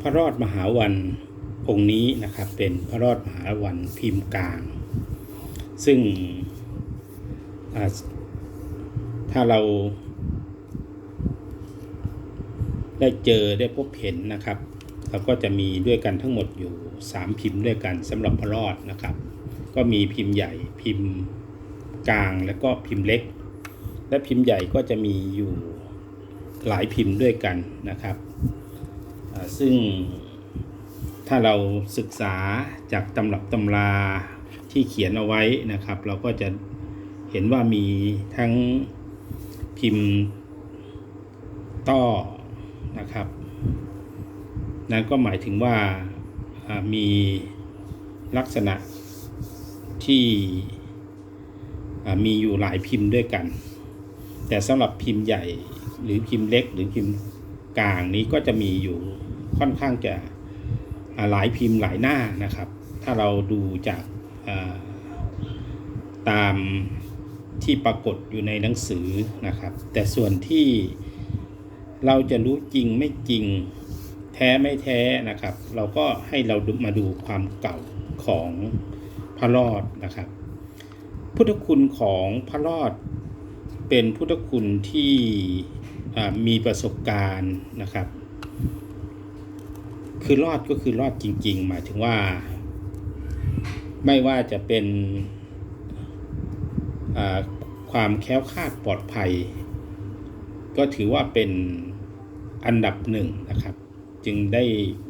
พระรอดมหาวันองค์นี้นะครับเป็นพระรอดมหาวันพิมพ์กลาง ซึ่งถ้าเราได้เจอได้พบเห็นนะครับ เราก็จะมีด้วยกันทั้งหมดอยู่ 3 พิมพ์ด้วยกันสำหรับพระรอดนะครับ ก็มีพิมพ์ใหญ่พิมพ์กลางแล้วก็พิมพ์เล็ก และพิมพ์ใหญ่ก็จะมีอยู่หลายพิมพ์ด้วยกันนะครับ ซึ่งถ้าเราศึกษาจากตำรับตำราที่เขียนเอาไว้นะครับ เราก็จะเห็นว่ามีทั้งพิมพ์ต้อนะครับ นั่นก็หมายถึงว่ามีลักษณะที่มีอยู่หลายพิมพ์ด้วยกัน แต่สำหรับพิมพ์ใหญ่หรือพิมพ์เล็กหรือพิมพ์ กลางนี้ก็จะมีอยู่ค่อนข้างจะหลายพิมพ์หลายหน้านะครับ ถ้าเราดูจากตามที่ปรากฏอยู่ในหนังสือนะครับ แต่ส่วนที่เราจะรู้จริงไม่จริงแท้ไม่แท้นะครับ เราก็ให้เรามาดูความเก่าของพระรอดนะครับ พุทธคุณของพระรอดเป็นพุทธคุณที่ มีประสบการณ์นะครับ คือรอดก็คือรอดจริง ๆ หมายถึงว่า ไม่ว่าจะเป็นความแค้วคาดปลอดภัย ก็ถือว่าเป็นอันดับหนึ่งนะครับ จึงได้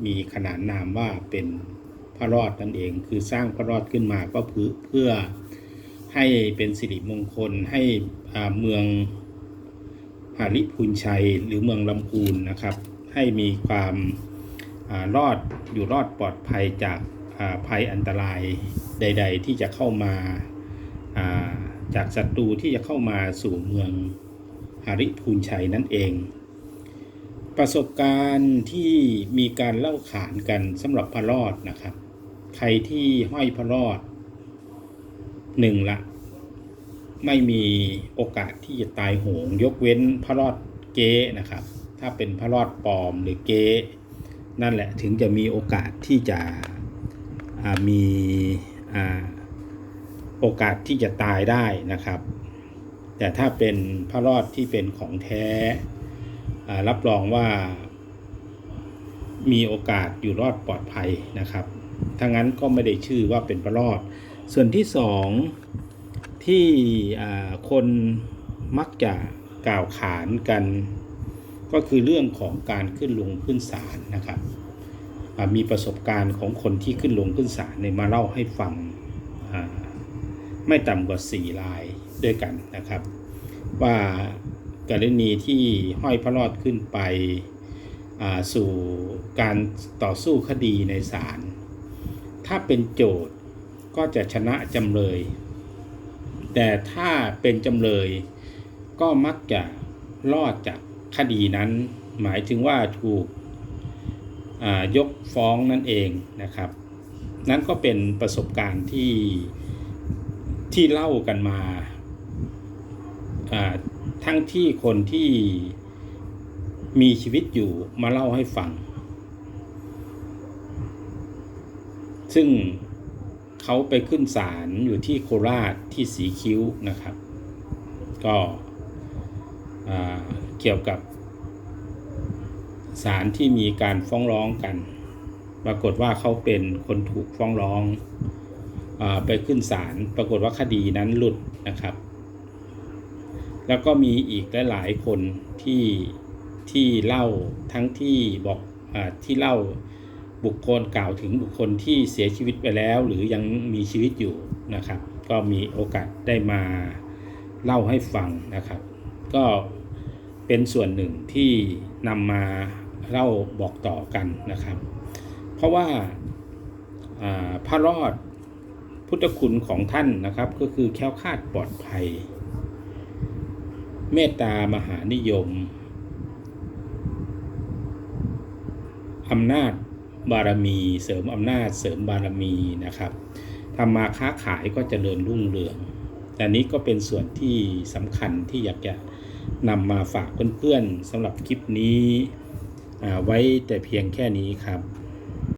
มีขนานนามว่าเป็นพระรอดนั่นเอง คือสร้างพระรอดขึ้นมาก็เพื่อให้เป็นสิริมงคลให้เมือง หาริพูนชัยหรือเมืองลำพูนนะครับ ให้มีความอรอดอยู่รอดปลอดภัยจากาภัยอันตรายใด ๆ ที่จะเข้ามาาจากศัตรูที่จะเข้ามาสู่เมืองหาริพูนชัยนั่นเอง ประสบการณ์ที่มีการเล่าขานกันสำหรับพระรอดนะครับ ใครที่ห้อยพระรอดหนึ่งละ ไม่มีโอกาสที่จะตายโหง ยกเว้นพระรอดเก๊นะครับ ถ้าเป็นพระรอดปลอมหรือเก๊นั่นแหละถึงจะมีโอกาสที่จะมีโอกาสที่จะตายได้นะครับ แต่ถ้าเป็นพระรอดที่เป็นของแท้รับรองว่ามีโอกาสอยู่รอดปลอดภัยนะครับถ้างั้นก็ไม่ได้ชื่อว่าเป็นพระรอด ส่วนที่สอง ที่คนมักจะกล่าวขานกัน ก็คือเรื่องของการขึ้นลงขึ้นศาลนะครับมีประสบการณ์ของคนที่ขึ้นลงขึ้นศาลเนี่ยมาเล่าให้ฟังไม่ต่ำกว่าสี่รายด้วยกันนะครับ ว่ากรณีที่ห้อยพระรอดขึ้นไปสู่การต่อสู้คดีในศาลถ้าเป็นโจทย์ก็จะชนะจำเลย แต่ถ้าเป็นจำเลย ก็มักจะรอดจากคดีนั้น หมายถึงว่าถูกยกฟ้องนั่นเองนะครับ นั่นก็เป็นประสบการณ์ที่ที่เล่ากันมาทั้งที่คนที่มีชีวิตอยู่มาเล่าให้ฟัง ซึ่ง เขาไปขึ้นศาลอยู่ที่โคราชที่สีคิ้วนะครับ ก็เกี่ยวกับศาลที่มีการฟ้องร้องกัน ปรากฏว่าเขาเป็นคนถูกฟ้องร้องอไปขึ้นศาลปรากฏว่าคดีนั้นหลุดนะครับ แล้วก็มีอีกหลายๆคนที่ที่เล่าทั้งที่บอกอที่เล่า บุคคลกล่าวถึงบุคคลที่เสียชีวิตไปแล้ว หรือยังมีชีวิตอยู่นะครับ ก็มีโอกาสได้มาเล่าให้ฟังนะครับ ก็เป็นส่วนหนึ่งที่นำมาเล่าบอกต่อกันนะครับ เพราะว่าอ่าพระรอดพุทธคุณของท่านนะครับ ก็คือแค้วคาดปลอดภัย เมตตามหานิยมอำนาจ บารมี เสริมอำนาจ เสริมบารมีนะครับทำมาค้าขายก็จเจริญรุ่งเรืองแต่นี้ก็เป็นส่วนที่สำคัญที่อยากจะนำมาฝากเพื่อนๆสำหรับคลิปนี้อ่าไว้แต่เพียงแค่นี้ครับ